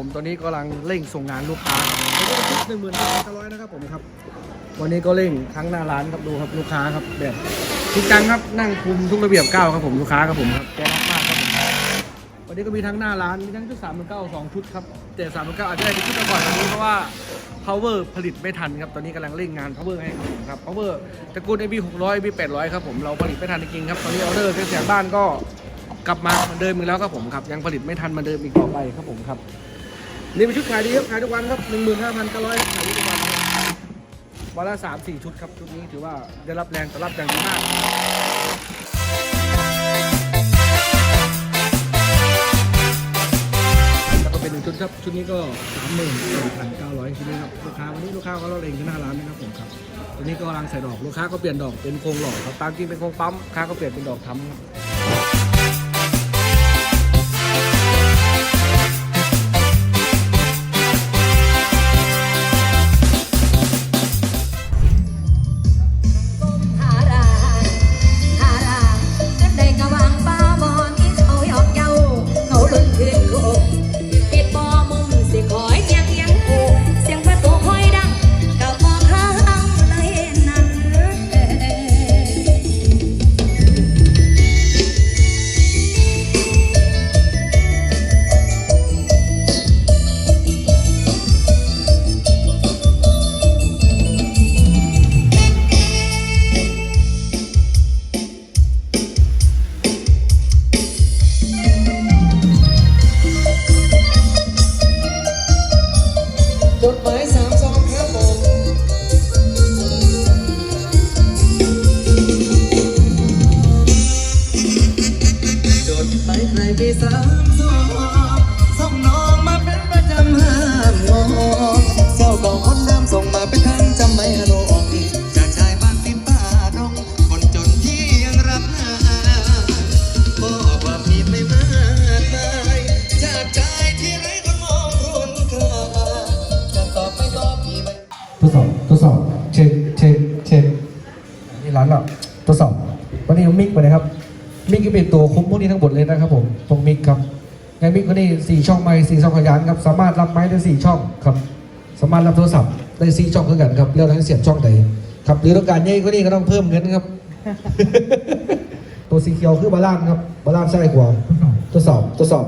ผมตอนนี้กำลังเร่งส่งงานลูกค้าหนึ่งหมื่นห้าพันร้อยนะครับผมครับ วันนี้ก็เร่งทั้งหน้าร้านครับดูครับลูกค้าครับแบบจริงจังครับนั่งคุมทุกระเบียบก้าวครับผมลูกค้าครับผมครับแกรักมากครับผมวันนี้ก็มีทั้งหน้าร้านมีทั้งชุดสามเก้าสองชุดครับแต่สามเก้าอาจจะได้เป็นชุดก่อนวันนี้เพราะว่า power ผลิตไม่ทันครับตอนนี้กำลังเร่งงาน power ให้ครับผมครับ power ตระกูล AB 600 AB 800ครับผมเราผลิตไม่ทันจริงๆครับตอนนี้ออเดอร์เสียบ้านก็กลับมาเหมือนเดิมอีกแล้วครับผมครับยังผลิตไม่ทันเหมือนเดิมอีกต่อไปครับผมครับ นี่เป็นชุดขายดีครับขายทุกวันครับ15,900ขายทุกวันครับวันละสามสี่ชุดครับชุดนี้ถือว่าได้รับแรงตอบรับอย่างดีมากแล้วก็เป็นหนึ่งชุดครับชุดนี้ก็สามหมื่นสี่พันเก้าร้อยชุดนี้ครับลูกค้าวันนี้ลูกค้าเขาเราเองที่หน้าร้านนะครับผมครับตัวนี้ก็กำลังใส่ดอกลูกค้าก็เปลี่ยนดอกเป็นโครงหล่อครับตามจริงเป็นโครงปั๊มลูกค้าก็เปลี่ยนเป็นดอกทำ จดหมายสามซองครับผมจดหมายใครไปสามซองส่งน้องมาเป็นประจำห้ามงอเสี่ยวกองคนเดิมส่งมาเป็นทางจำไม่ฮะโน ทดสอบ วันนี้มิกมาเลยครับ มิกก็เป็นตัวคุ้มพวกนี้ทั้งหมดเลยนะครับผมตรงมิกครับไงมิกก็นี่สี่ช่องไม้สี่ช่องขยานครับ สามารถรับไม้ได้สี่ช่องครับ สามารถรับโทรศัพท์ได้สี่ช่องเหมือนกันครับเลือกทั้งเสียบช่องไหนครับหรือต้องการใหญ่ก็นี่ก็ต้องเพิ่มเงินครับ ตัวสีเขียวคือบาลานครับบาลานซ์ใช่กว่าทดสอบทดสอบ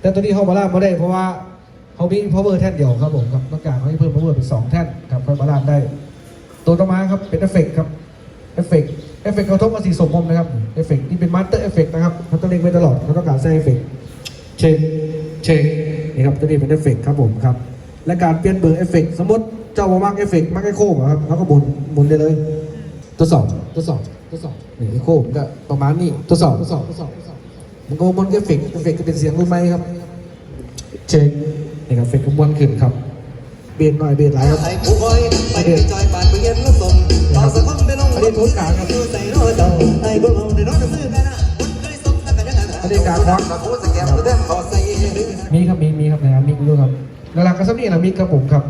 แต่ตัวนี้เขาบาลานไม่ได้เพราะว่าเขามี power แท่นเดียวครับผมครับต้องการเขาให้เพิ่ม power เป็นสองแท่นครับค่อยบาลานได้ ตัวต่อมาครับเป็นเอฟเฟกครับเอฟเฟก เอฟเฟกต์เขาทบมาสีสมมนะครับ เอฟเฟกต์นี่เป็นมาสเตอร์เอฟเฟกต์นะครับเขาต้องเล่นไว้ตลอดเขาต้องการใช้เอฟเฟกต์เชนเชนนี่ครับตัวนี้เป็นเอฟเฟกต์ครับผมครับ และการเปลี่ยนเบอร์เอฟเฟกต์สมมติเจ้ามามักเอฟเฟกต์มักไอโค้งอะครับเขาก็หมุนหมุนได้เลยทดสอบทดสอบทดสอบนี่ไอโค้งก็ประมาณนี้ทดสอบทดสอบทดสอบทดสอบมันก็มันเอฟเฟกต์เอฟเฟกต์ก็เป็นเสียงรู้ไหมครับ เชนนี่ครับเอฟเฟกต์ก็มวนขึ้นครับเบียดหน่อยเบียดหลายครับไอ้ผู้คอยไปจอานไปเย็นแล้วส่งต่อสักคนไปลงอันนี้โพสต์กางครับใส่รถเจ้าไอ้ผู้เราได้รถซื้อกันะคนเคยส่งกันยังไงอันนี้การ์ดครับผู้สแกมกันเด้อขอใส่มีครับมีมีครับนะครับมีด้วยครับหลักๆก็สักนี่แหละมีครับผมครับ